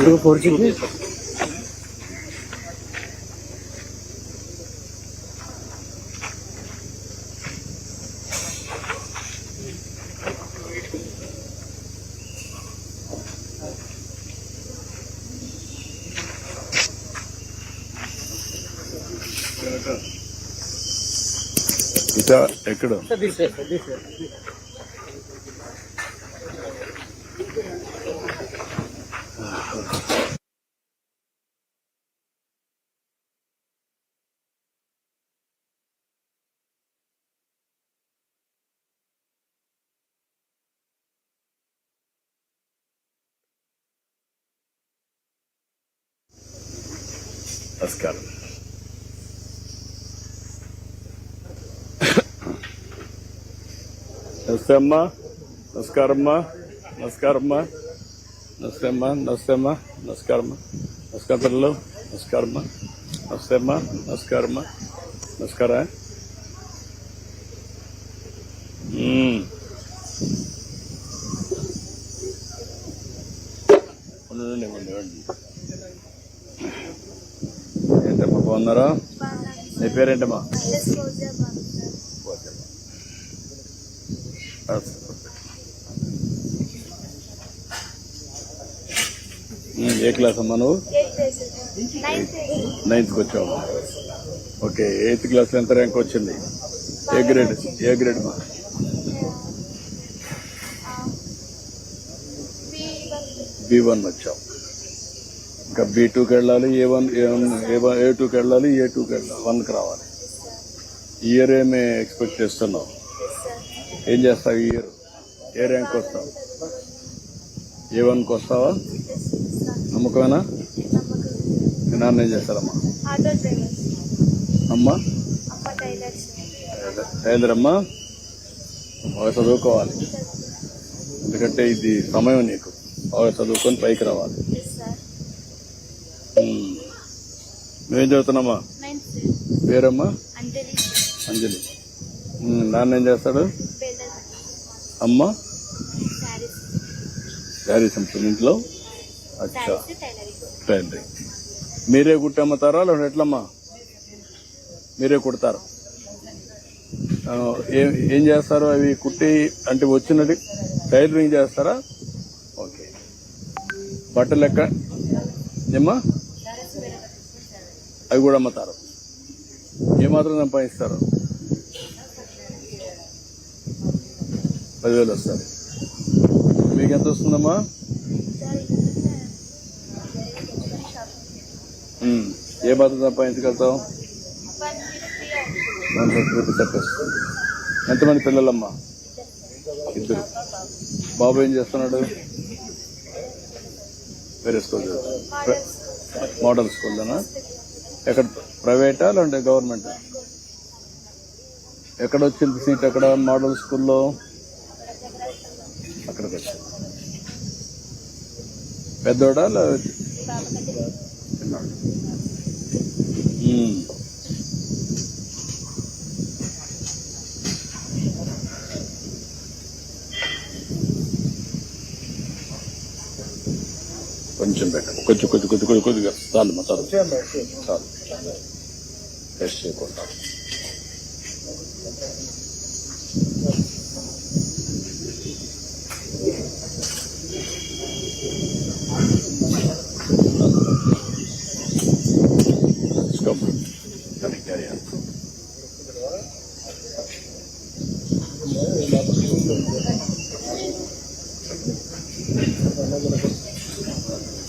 이거 버리지? Four GB ఇట ఎక్కడ నమస్కారం. నమస్తే అమ్మా నమస్కారమ్మా నమస్కారమ్మా నమస్తే అమ్మా నమస్తే అమ్మా నమస్కారమ్మా. నమస్కారం పిల్లలు నమస్కారమ్మా. నమస్తే అమ్మా నమస్కారమ్మా. నమస్కారా. ఉండండి, ఏంటమ్మా బాగున్నారా? నీ పేరేంటమ్మా? ఏ క్లాస్ అమ్మా నువ్వు? నైన్త్కి వచ్చావు. ఓకే ఎయిత్ క్లాస్ ఎంత ర్యాంక్ వచ్చింది? ఏ గ్రేడ్ ఏ గ్రేడ్ మా బి వన్ వచ్చావు. ఇంకా బి టూకి వెళ్ళాలి A one A one A one A టూకి వెళ్ళాలి ఏ టూకి వెళ్ళాలి వన్కి రావాలి. ఇయర్ ఏమి ఎక్స్పెక్ట్ చేస్తున్నావు? ఏం చేస్తావు? ఈ ఇయర్ ఏ ర్యాంక్ వస్తావు ఏ వన్కి వస్తావా నమ్మకమేనా? మీ నాన్న ఏం చేస్తారమ్మా? అమ్మా? అమ్మ టైలర్స్ టైలరమ్మా బాగా చదువుకోవాలి. ఎందుకంటే ఇది సమయం నీకు. బాగా చదువుకొని పైకి రావాలి. నువ్వేం చదువుతున్నామ్మా పేరమ్మా? అంజలి. నాన్న ఏం చేస్తాడు? అమ్మ? శారీస్ అమ్ముతుంది ఇంట్లో? అచ్చా. టైలరింగ్ మీరే కుట్టి అమ్ముతారా లేదా ఎట్లమ్మా? మీరే కుడతారు? ఏం ఏం చేస్తారు అవి కుట్టి అంటే వచ్చినది టైలరింగ్ చేస్తారా? ఓకే. బట్టలు లెక్క ఏమ్మా? అవి కూడా అమ్ముతారు. ఏమాత్రం సంపాదిస్తారు? పదివేలు వస్తారు మీకు ఎంత వస్తుందమ్మా? ఏ మాత్రం సంపాదించగలుగుతావు వన్ ఫిఫ్టీ ఎంతమంది పిల్లలమ్మా? ఇద్దరు. బాబు ఏం చేస్తున్నాడు? వేరే స్కూల్ మోడల్ స్కూల్లోనా? ఎక్కడ ప్రైవేటా లేదంటే గవర్నమెంట్? ఎక్కడ వచ్చింది సీట్ ఎక్కడ మోడల్ స్కూల్లో? అక్కడికి వచ్చింది పెద్దోడా లేదా చిన్నాడు. కొంచెం పెట్టండి. కొంచెం కొంచెం కొద్ది కొద్ది కొద్దిగా. చాలు మా చాలు. చాలు. టెస్ట్ చేయకుండా.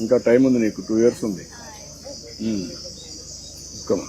ఇంకా టైం ఉంది నీకు టూ ఇయర్స్ ఉంది. Come on.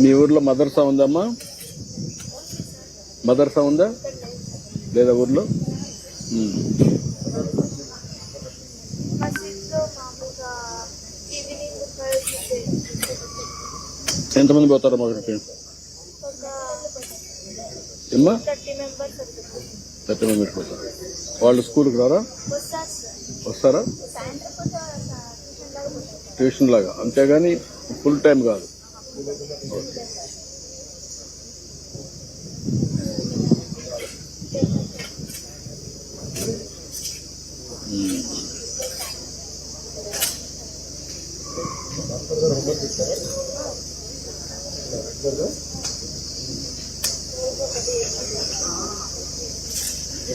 మీ ఊర్లో మదర్సా ఉందమ్మా మదర్సా ఉందా లేదా ఊర్లో? ఎంతమంది పోతారమ్మా అక్కడికి ఏమ్మా? థర్టీ పెట్టుకుంటారు. వాళ్ళు స్కూల్కి రారా? వస్తారా? ట్యూషన్ లాగా అంతేగాని ఫుల్ టైం కాదు.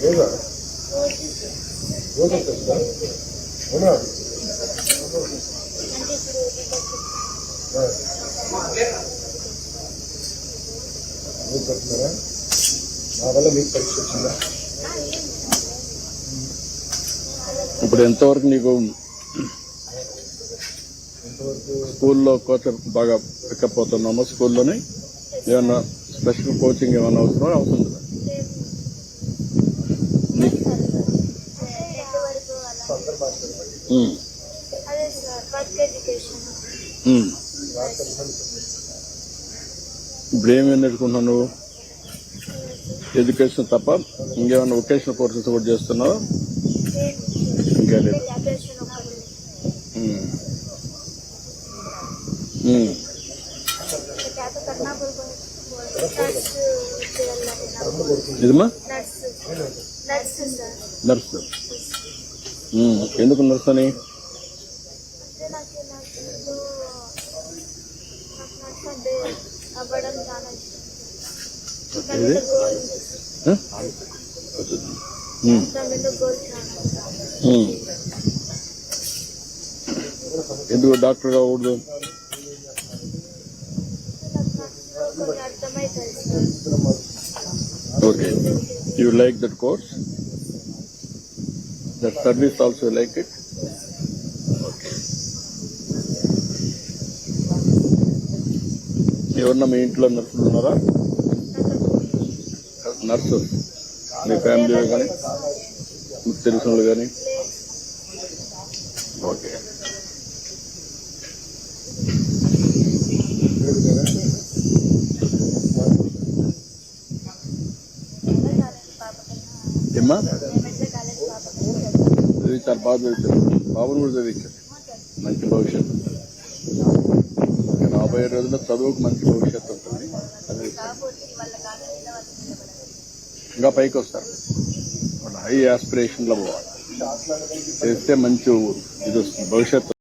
అంటే ఇప్పుడు వీళ్ళకి మీరు చెప్తున్నారా నా వల్ల మీకు పరీక్ష వచ్చిందా? ఇప్పుడు ఎంతవరకు నీకు స్కూల్లో కోచ్ బాగా పికప్ అవుతున్నామా స్కూల్లోనే? ఏమన్నా స్పెషల్ కోచింగ్ ఏమైనా అవసరం అవసరం Hmm. Hmm. బ్రేమ్ ఏం నేర్చుకుంటున్నావు నువ్వు? ఎడ్యుకేషన్ తప్ప ఇంకేమైనా వొకేషనల్ కోర్సెస్ కూడా చేస్తున్నావు? ఇంకా లేదు. Hmm. ఇదమ్మా నర్స్ ఎందుకు నర్స్ అని అంటే నాకు నాకు ఇప్పుడు నాకు నర్స్ అంటే అవ్వడం చాలా ఇష్టం నా ఇది? మీద గోల్ ఆ? ఉమ్. నా మీద గోల్ చాలా ఉమ్. ఎందుకు డాక్టర్ కాకూడదు okay you like that course that service also like it okay ఎవరన్నా మీ ఇంట్లో నర్సులు ఉన్నారా? నర్సు. మీ ఫ్యామిలీలో కానీ? మీకు తెలిసిన వాళ్ళు కానీ? చదివించారు బాగా చదివించారు. బాబును కూడా చదివించారు. మంచి భవిష్యత్తు. రాబోయే రోజుల్లో చదువుకు మంచి భవిష్యత్తు ఉంటుంది. ఇంకా పైకి వస్తారు. హై ఆస్పిరేషన్లో పోవాలి. చేస్తే మంచి ఇది వస్తుంది. భవిష్యత్తు.